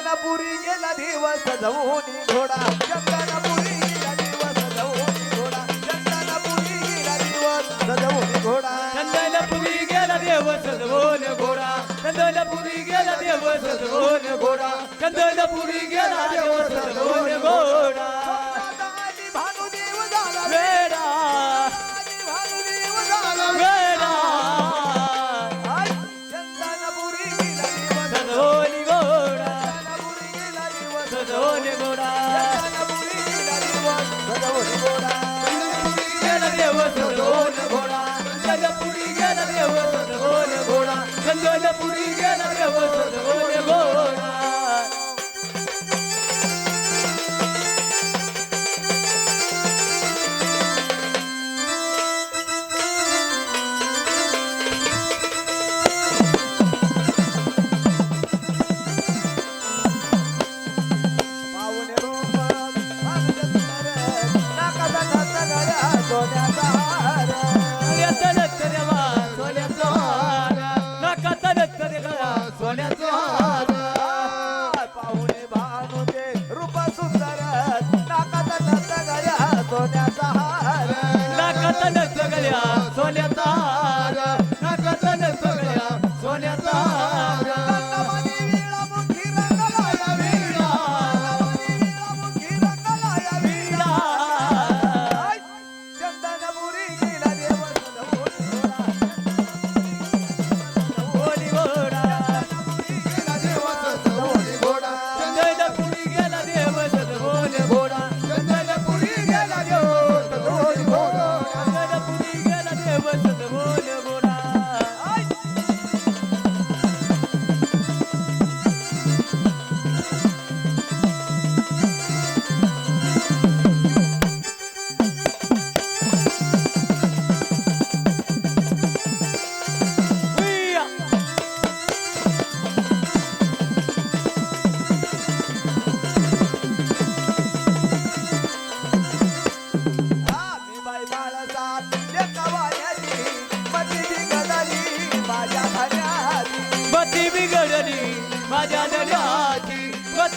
चंदनपुरी गेला दिवस धवून घोडा. चंदनपुरी गेला दिवस धवून घोडा. चंदनपुरी गेला दिवस धवून घोडा. चंदनपुरी गेला दिवस धवून घोडा. चंदनपुरी गेला दिवस धवून घोडा. चंदनपुरी गेला दिवस धवून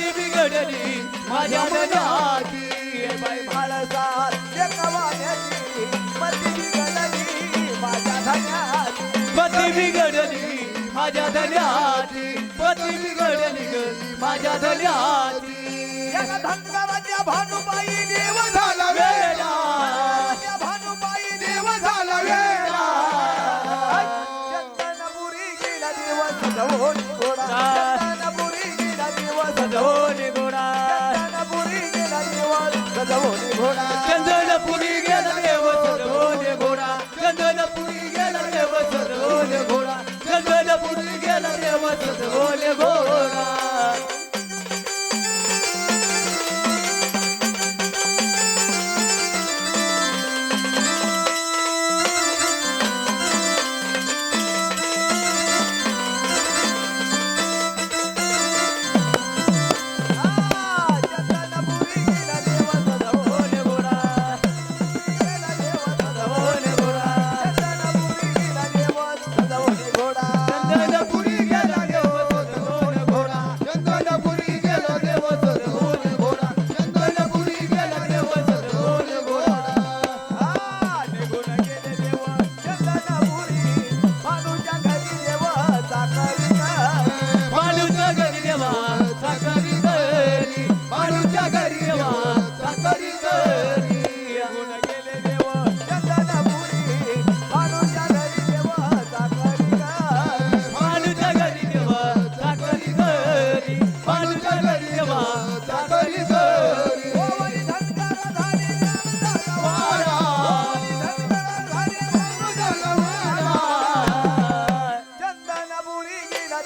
कधी बिघडली माझ्या मनाची? बाई भाळसाल बिघडली माझ्या धन्याची. पती बिघडली माझ्या धन्याची. पती बिघडली माझ्या धन्याची भानुबाई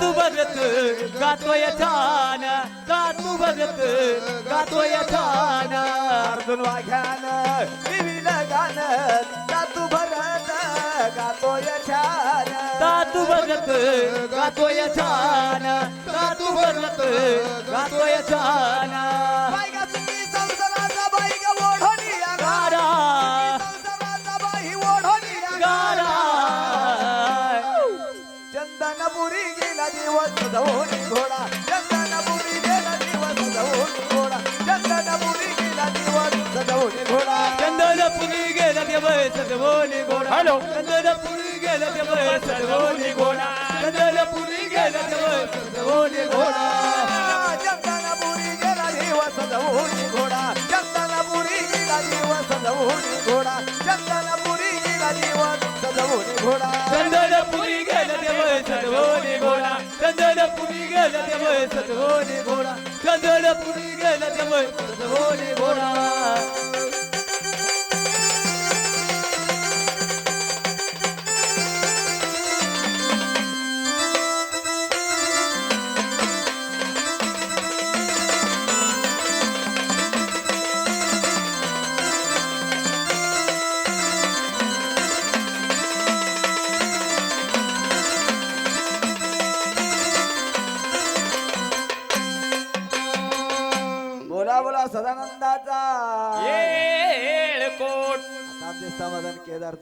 तू भरत गातोय छान का तू बघत गातोय छान अर्जुन वाघ्यान विविध गान का तू भरत गातोय छान का तू बघत गातोय छान का तू बघत गातोय छान गेला दिवस सजवून घोडा चंदनपुरी गेला दिवस सजवून घोडा चंदनपुरी गेला दिवस सजवून घोडा चंदनपुरी गेला ते वय सजवोनी घोडा हॅलो चंदनपुरी गेला दिवस वय घोडा चंदनपुरी गेला दिवस वय घोडा चंदनपुरी गेला दिवस सजवून घोडा चंदनपुरी गेला दिवस सजवून घोडा चंदनपुरी गेला दिवस सजवून घोडा पुरी गेला त्यामुळे सजवणे घोडा. घोडा चंदनपुरी गेला त्यामुळे सजवणे घोडा. सदानंदाचा. कोट. आता आमचे समाधान केदार